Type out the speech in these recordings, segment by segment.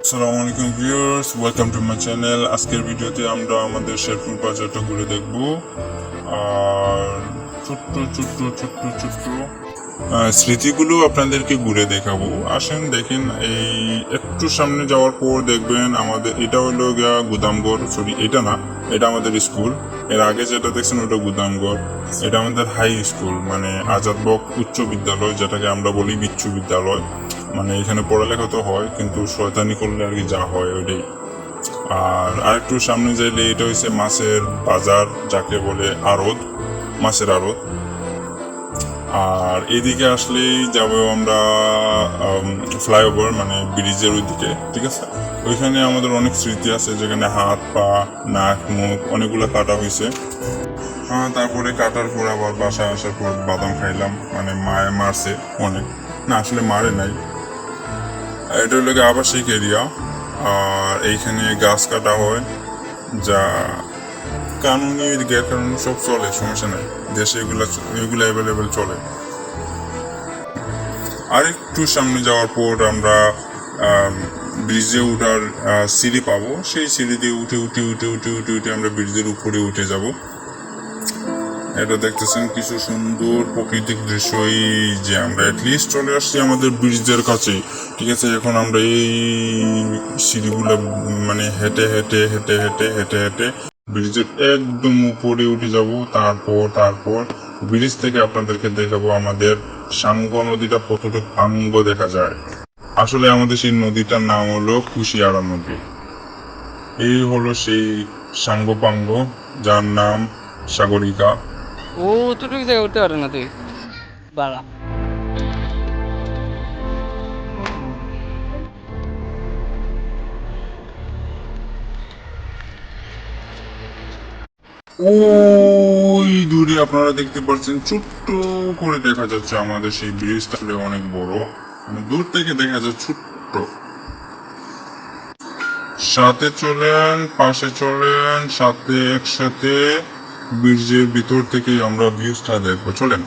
আসসালামু আলাইকুম viewers welcome to my channel আজকের ভিডিওতে আমরা আমাদের শেরপুর বাজারটা ঘুরে দেখব আর ছোট্ট ছোট্ট ছোট্ট ছোট্ট স্মৃতিগুলো আপনাদেরকে ঘুরে দেখাবো আসেন দেখেন এই একটু সামনে যাওয়ার পর দেখবেন আমাদের এটা হলো গিয়া গুদামঘর সরি এটা না এটা আমাদের স্কুলের আগে যেটা দেখছেন ওটা গুদামঘর এটা আমাদের হাই স্কুল মানে আজাদ বক উচ্চ বিদ্যালয় যেটাকে আমরা বলি বিচ্ছু বিদ্যালয় মানে এখানে পড়ালেখা তো হয়, কিন্তু শয়তানি করলে আর কি যা হয় ওইটাই। আর আরেকটু সামনে যাইলে এটা হচ্ছে মাছের বাজার, যাকে বলে আড়ত, মাছের আড়ত। আর এদিকে আসলেই যাব আমরা ফ্লাইওভার মানে ব্রিজের ওইদিকে, ঠিক আছে? ওইখানে আমাদের অনেক স্মৃতি আছে, যেখানে হাত, পা, নাক, মুখ, অনেকগুলো কাটা হয়েছে হ্যাঁ তারপরে কাটার পর আবার বাসায় আসার পর বাদাম খাইলাম মানে মায়ে মারছে অনেক। না, আসলে মারে নাই এটা হলো আবাসিক এরিয়া আর এইখানে গাছ কাটা হয়, যা কানুনি গ্যার কানুনি সব চলে, সমস্যা নাই। দেশে এগুলা এগুলো অ্যাভেলেবেল চলে। আর একটু সামনে যাওয়ার পর আমরা ব্রিজে উঠার সিঁড়ি পাবো। সেই সিঁড়ি দিয়ে উঠে উঠে উঠে উঠে উঠে উঠে আমরা ব্রিজের উপরে উঠে যাব। এটা দেখতেছেন কিছু সুন্দর প্রাকৃতিক দৃশ্য এই যে আমরা লিস্ট চলে আসছি আমাদের ব্রিজের কাছে। ঠিক আছে, এখন আমরা এই সিঁড়িগুলো মানে হেঁটে হেঁটে হেঁটে হেঁটে হেঁটে হেঁটে ব্রিজের একদম উপরে উঠে যাব। তারপর তারপর ব্রিজ থেকে আপনাদেরকে দেখাবো আমাদের সাঙ্গ নদীটা কতটুকু আঙ্গ দেখা যায়। আসলে আমাদের সেই নদীটার নাম হলো কুশিয়ারা নদী। এই হলো সেই সাঙ্গপাঙ্গ, যার নাম সাগরিকা। ও অতটুকু জায়গা উঠতে পারে না তুই। বাড়া। ওই দূরে আপনারা দেখতে পাচ্ছেন ছোট্ট করে দেখা যাচ্ছে আমাদের সেই ব্রিজটা অনেক বড়। মানে দূর থেকে দেখা যাচ্ছে ছোট্ট। সাথে চলেন পাশে চলেন সাথে একসাথে ব্রিজের ভিতর থেকেই আমরা ভিউজটা দেখব চলেন।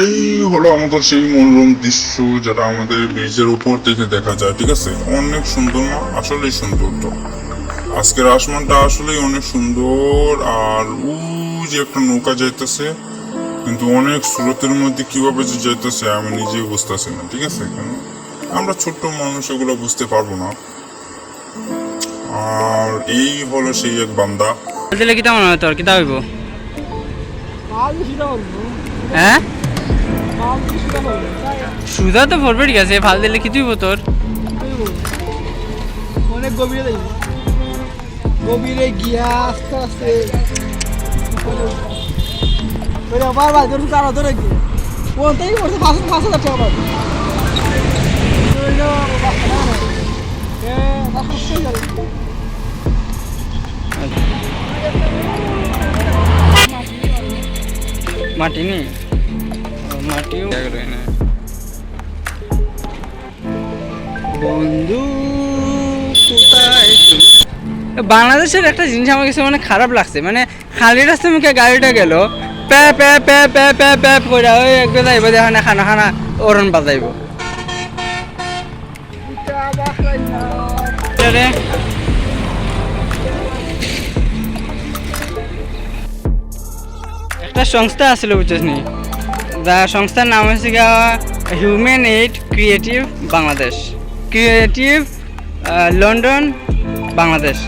এই হলো আমাদের সেই মনোরম দৃশ্য যেটা আমাদের ব্রিজের উপর থেকে দেখা যায় ঠিক আছে? অনেক সুন্দর না? আসলেই সুন্দর তো। আজকের আসমানটা আসলেই অনেক সুন্দর আর উ যে একটা নৌকা যাইতেছে কিন্তু অনেক স্রোতের মধ্যে কীভাবে যে যাইতেছে আমি নিজেই বুঝতেছি না ঠিক আছে? কারণ আমরা ছোট্ট মানুষ এগুলো বুঝতে পারব না। আর এই হলো সেই এক বান্দা। দিলে হয় তোর? হইব? হ্যাঁ? সুদা তো ভরবে ঠিক আছে ভালো দিলে কিছুই তোর অনেক গভীরে গভীরে গিয়া আস্তে আস্তে ওরে আবার ভাই ধরুন তারা ধরে গিয়ে। কোন থেকে করছে পাঁচ পাঁচ হাজার টাকা পাবে। মাটি নি ও, মাটিও বন্ধু কোথায় বাংলাদেশের একটা জিনিস আমার কাছে মানে খারাপ লাগছে। মানে খালি রাস্তা মুখে গাড়িটা গেল প্যা প্যা প্যা প্যা প্যা প্যা করে ওই একবার যাইব দেখা না খানা খানা ওরন বাজাইব। একটা সংস্থা আছিল বুঝছিস নি? সংস্থার নাম হচ্ছে Human Aid Creative Bangladesh Creative London, Bangladesh.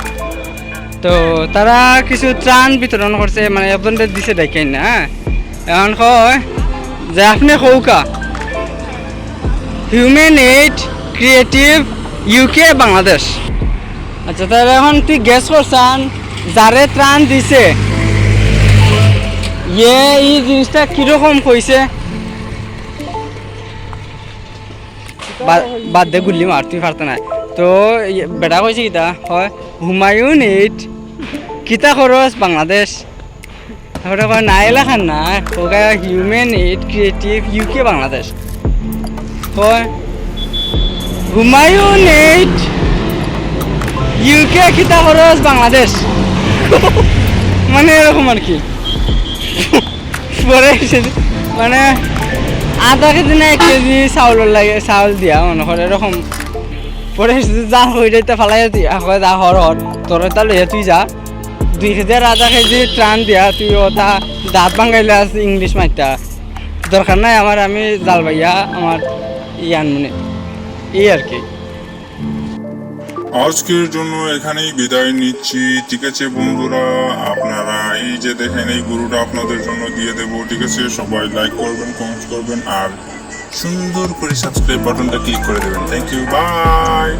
তো তারা কিছু ত্রাণ বিতরণ করছে মানে আপনাদের দিছে দেখেন না হ্যাঁ? এখন কয় যে আপনি কৌকা। Human Aid Creative UK Bangladesh. আচ্ছা তাহলে এখন তুই গ্যাস করছান, যারে ত্রাণ দিছে ইয়ে এই জিনিসটা কীরকম কইছে? বাদ দে গুলি মার তুই পারত না তো বেটা কইছে কিতা হয়, হুমায়ুন এইট, কিতা খরচ বাংলাদেশ? ওটা কয় না এলাকার না ওকে Human Aid Creative UK Bangladesh. কয় হুমায়ুন এইড ইউকে কিতা খরচ বাংলাদেশ? মানে এরকম আর কি। পরে মানে আধা কেজি না এক কেজি চাউলের লাগে, চাউল দিয়া মনে করে এরকম। পরে যা হয়ে যাইতে ফালাই কয় যা হর হর তোর তা লইয়া তুই যা। দুই কেজি আর আধা কেজি ট্রান দিয়া, তুই ওটা দাঁত ভাঙাইলে আছে ইংলিশ মাইটা দরকার নাই আমার আমি জাল ভাইয়া আমার ইয়ান মানে। এই আর কি। আজকের জন্য এখানেই বিদায় নিচ্ছি। ঠিক আছে বন্ধুরা, আপনারা যে দেখেন, এই গরুটা আপনাদের জন্য দিয়ে দেবো। ঠিক আছে? সবাই লাইক করবেন কমেন্ট করবেন, আর সুন্দর করে সাবস্ক্রাইব বাটনটা ক্লিক করে দেবেন। Thank you by